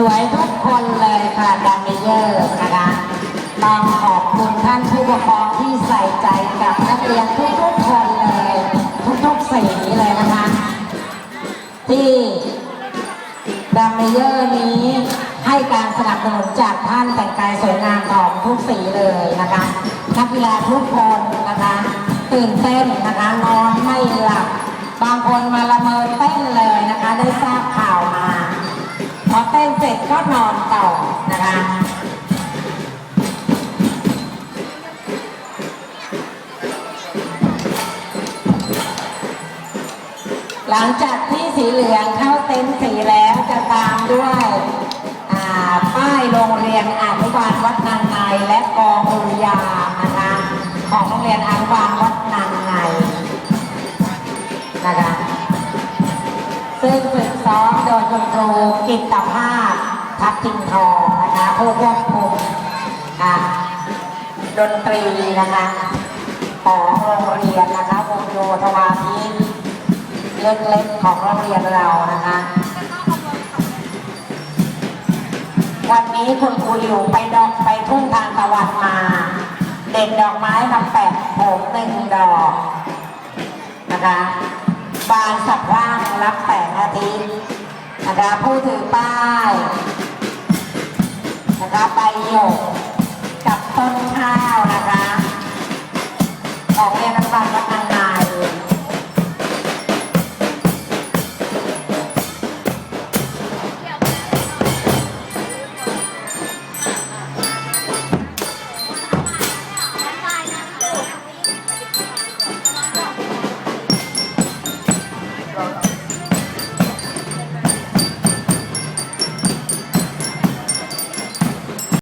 สวยทุกคนเลยค่ะดัมเมเยอร์นะคะต้องขอบคุณท่านผู้ปกครองที่ใส่ใจกับนักเรียนทุกๆคนเลยทุกๆสีเลยนะคะ ที่ดัมเมเยอร์นี้ให้การสนับสนุนจากท่านแต่งกายสวยงามของทุกสีเลยนะคะนักกีฬาทุกคนนะคะ ตื่นเต้นนะคะนอนไม่หลับบางคนมาละเมอเต้นเลยนะคะได้ทราบ นเสร็จก็นอนต่อนะคะหลังจากที่สีเหลืองเข้าเต็นท์สีแล้วจะตามด้วยอาป้ายโรงเรียนอนุบาลวัดนางในและกองดุยานะคะของโรงเรียนอนุบาลวัดนางในนะคะซึ่งฝึกซ้อมโดยคุณครูกิตตภาพทัพทิมทองนะคะผู้ควบคุมอ่าดนตรีนะคะของโรงเรียนนะคะวงโยธวาทิตเล็กๆของโรงเรียนเรานะคะ วันนี้คุณครูอยู่ไปดอกไปทุ่งทานตะวันมา เด็ดดอกไม้มาแปะผมหนึ่งดอกนะคะบานสับร่างรับแสงอาทิตย์นะคะผู้ถือป้าย นะคะใบหยกกับต้นข้าวนะคะ ของเรียนน้ำตาลวัดนาง